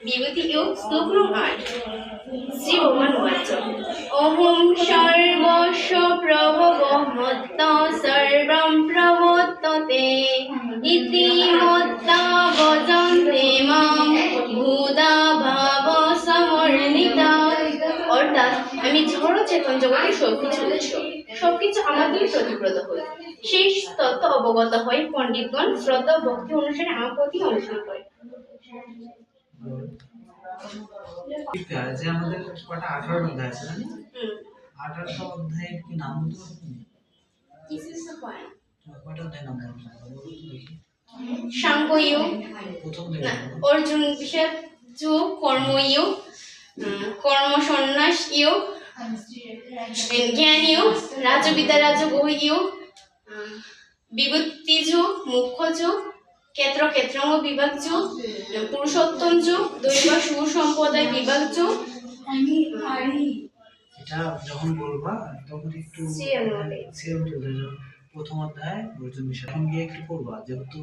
বিভূতি যোগ শ্লোক নং আট শ্রী ভগবান উবাচ অহং সর্বস্ব প্রভব মত্ত সর্বম ভাব সমর্ণিতা অর্থাৎ আমি ঝড় চেতন জগতের সবকিছু উৎস সবকিছু আমাদেরই প্রতিব্রত হই। সেই তত্ত্ব অবগত হয়ে পণ্ডিতগণ, শ্রদ্ধা, ভক্তি অনুসারে আমার প্রতি অনুসরণ করে। যে আমাদের কটা আঠারো অধ্যায় আছে জানি আঠারোটা অধ্যায়ের কি নাম বলতে পারব তুমি? This is the point. কয়টা অধ্যায় নাম বলতে পারব? বলো তো দেখি। সাঙ্গয়োগ প্রথম না থেকে বলো। অর্জুন বিষয় যোগ কর্ময়োগ উম, কর্ম সন্ন্যাস যোগ জ্ঞান যোগ রাজবিদ্যা রাজগোহ যোগ উম, বিভূতি যোগ মুখ্য যোগ ক্ষেত্র ক্ষেত্র বিভাগ যোগ পুরুষোত্তম যোগ দৈব সুসম্প্রদায় বিভাগ যোগ এটা যখন বলবা তখন একটু। প্রথম অধ্যায় অর্জুন বিষয় এখন গিয়ে একটু পড়বা যেহেতু